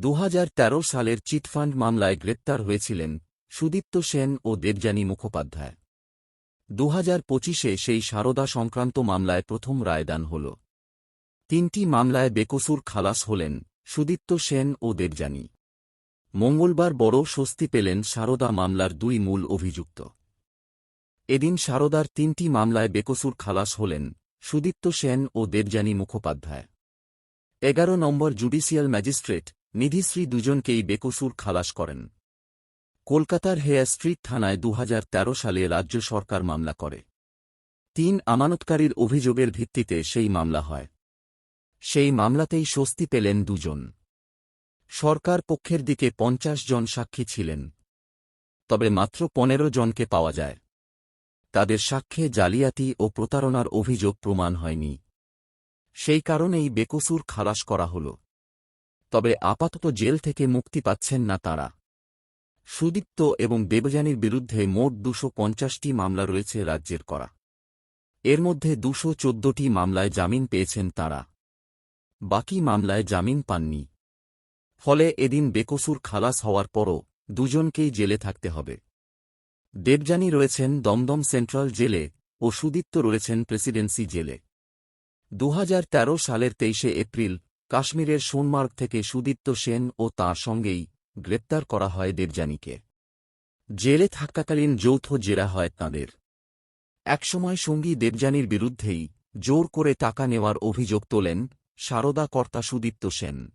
দু হাজার তেরো সালের চিটফান্ড মামলায় গ্রেপ্তার হয়েছিলেন সুদীপ্ত সেন ও দেবযানী মুখোপাধ্যায়। দু হাজার পঁচিশে সেই সারদা সংক্রান্ত মামলায় প্রথম রায়দান হল। তিনটি মামলায় বেকসুর খালাস হলেন সুদীপ্ত সেন ও দেবযানী। মঙ্গলবার বড় স্বস্তি পেলেন সারদা মামলার দুই মূল অভিযুক্ত। এদিন সারদার তিনটি মামলায় বেকসুর খালাস হলেন সুদীপ্ত সেন ও দেবযানী মুখোপাধ্যায়। এগারো নম্বর জুডিশিয়াল ম্যাজিস্ট্রেট নিধিশ্রী দুজনকেই বেকসুর খালাস করেন। কলকাতার হেয়ার স্ট্রিট থানায় দু হাজার তেরো সালে রাজ্য সরকার মামলা করে। তিন আমানতকারীর অভিযোগের ভিত্তিতে সেই মামলা হয়। সেই মামলাতেই স্বস্তি পেলেন দুজন। সরকার পক্ষের দিকে পঞ্চাশ জন সাক্ষী ছিলেন। তবে মাত্র পনেরো জনকে পাওয়া যায়। তাদের সাক্ষ্যে জালিয়াতি ও প্রতারণার অভিযোগ প্রমাণ হয়নি। সেই কারণেই বেকসুর খালাস করা হল। তবে আপাতত জেল থেকে মুক্তি পাচ্ছেন না তাঁরা। সুদীপ্ত এবং দেবযানীর বিরুদ্ধে মোট দুশো পঞ্চাশটি মামলা রয়েছে রাজ্যের করা। এর মধ্যে দুশো চোদ্দটি মামলায় জামিন পেয়েছেন তাঁরা। বাকি মামলায় জামিন পাননি। ফলে এদিন বেকসুর খালাস হওয়ার পরও দুজনকেই জেলে থাকতে হবে। দেবযানী রয়েছেন দমদম সেন্ট্রাল জেলে ও সুদীপ্ত রয়েছেন প্রেসিডেন্সি জেলে। দু হাজার তেরো সালের তেইশে এপ্রিল কাশ্মীরের সোনমার্গ থেকে সুদীপ্ত সেন ও তাঁর সঙ্গেই গ্রেপ্তার করা হয় দেবযানীকে। জেলে থাকাকালীন যৌথ জেরা হয় তাঁদের। একসময় সঙ্গী দেবযানীর বিরুদ্ধেই জোর করে টাকা নেওয়ার অভিযোগ তোলেন সারদা কর্তা সুদীপ্ত সেন।